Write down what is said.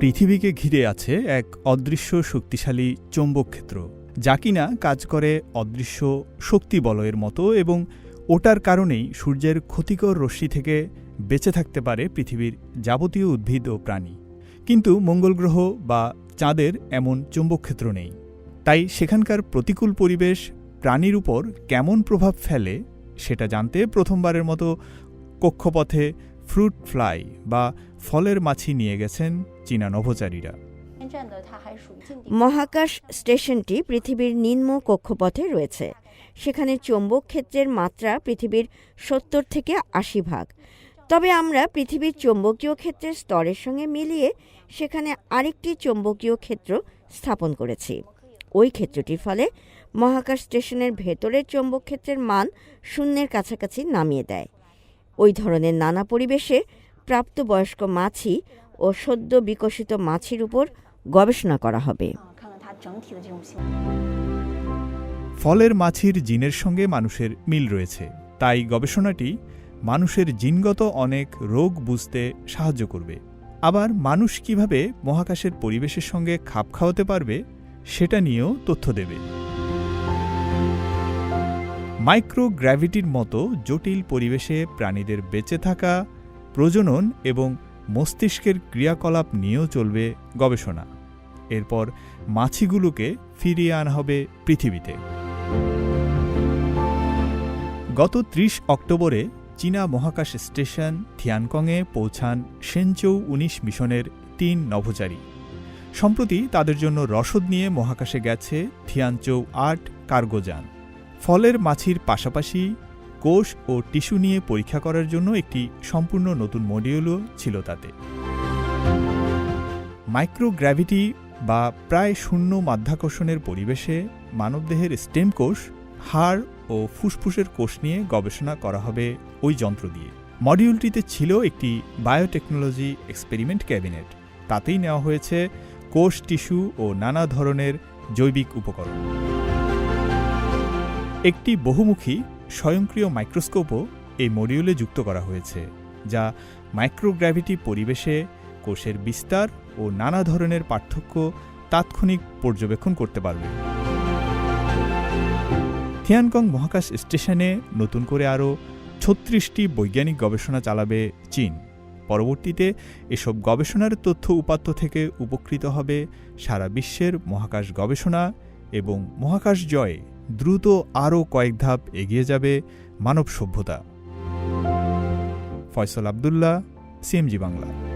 পৃথিবীকে ঘিরে আছে এক অদৃশ্য শক্তিশালী চৌম্বক ক্ষেত্র, যা কিনা কাজ করে অদৃশ্য শক্তি বলয়ের মতো এবং ওটার কারণেই সূর্যের ক্ষতিকর রশ্মি থেকে বেঁচে থাকতে পারে পৃথিবীর যাবতীয় উদ্ভিদ ও প্রাণী। কিন্তু মঙ্গল গ্রহ বা চাঁদের এমন চৌম্বকক্ষেত্র নেই। তাই সেখানকার প্রতিকূল পরিবেশ প্রাণীর উপর কেমন প্রভাব ফেলে, সেটা জানতে প্রথমবারের মতো কক্ষপথে ফ্রুট ফ্লাই বা ফলের মাছি নিয়ে গেছেন চীনা নভোচারীরা। মহাকাশ স্টেশনটি পৃথিবীর নিম্ন কক্ষপথে রয়েছে। সেখানে চৌম্বক ক্ষেত্রের মাত্রা পৃথিবীর সত্তর থেকে আশি ভাগ। তবে আমরা পৃথিবীর চৌম্বকীয় ক্ষেত্রের স্তরের সঙ্গে মিলিয়ে সেখানে আরেকটি চৌম্বকীয় ক্ষেত্র স্থাপন করেছি। ওই ক্ষেত্রটির ফলে মহাকাশ স্টেশনের ভেতরের চৌম্বক ক্ষেত্রের মান শূন্যের কাছাকাছি নামিয়ে দেয়। ওই ধরনের নানা পরিবেশে প্রাপ্তবয়স্ক মাছি ও সদ্য বিকশিত মাছির উপর গবেষণা করা হবে। ফলের মাছির জিনের সঙ্গে মানুষের মিল রয়েছে। তাই গবেষণাটি মানুষের জিনগত অনেক রোগ বুঝতে সাহায্য করবে। আবার মানুষ কীভাবে মহাকাশের পরিবেশের সঙ্গে খাপ খাওয়াতে পারবে, সেটা নিয়েও তথ্য দেবে। মাইক্রোগ্র্যাভিটির মতো জটিল পরিবেশে প্রাণীদের বেঁচে থাকা, প্রজনন এবং মস্তিষ্কের ক্রিয়াকলাপ নিয়েও চলবে গবেষণা। এরপর মাছিগুলোকে ফিরিয়ে আনা হবে পৃথিবীতে। গত ত্রিশ অক্টোবরে চীনা মহাকাশ স্টেশন থিয়ানকংয়ে পৌঁছান সেনচৌ উনিশ মিশনের তিন নভোচারী। সম্প্রতি তাদের জন্য রসদ নিয়ে মহাকাশে গেছে থিয়ানচৌ আট কার্গোযান ফলের মাছির পাশাপাশি কোষ ও টিস্যু নিয়ে পরীক্ষা করার জন্য একটি সম্পূর্ণ নতুন মডিউলও ছিল তাতে। মাইক্রোগ্র্যাভিটি বা প্রায় শূন্য মাধ্যাকর্ষণের পরিবেশে মানবদেহের স্টেম কোষ, হাড় ও ফুসফুসের কোষ নিয়ে গবেষণা করা হবে ওই যন্ত্র দিয়ে। মডিউলটিতে ছিল একটি বায়োটেকনোলজি এক্সপেরিমেন্ট ক্যাবিনেট। তাতেই নেওয়া হয়েছে কোষ, টিস্যু ও নানা ধরনের জৈবিক উপকরণ। একটি বহুমুখী, স্বয়ংক্রিয় মাইক্রোস্কোপও এই মডিউলে যুক্ত করা হয়েছে, যা মাইক্রোগ্র্যাভিটি পরিবেশে কোষের বিস্তার ও নানা ধরনের পার্থক্য তাৎক্ষণিক পর্যবেক্ষণ করতে পারবে। থিয়ানকং মহাকাশ স্টেশনে নতুন করে আরও ছত্রিশটি বৈজ্ঞানিক গবেষণা চালাবে চীন। পরবর্তীতে এসব গবেষণার তথ্য উপাত্ত থেকে উপকৃত হবে সারা বিশ্বের মহাকাশ গবেষণা এবং মহাকাশ জয়ে। দ্রুত আরও কয়েক ধাপ এগিয়ে যাবে মানব সভ্যতা। ফয়সল আবদুল্লাহ সিএমজি বাংলা।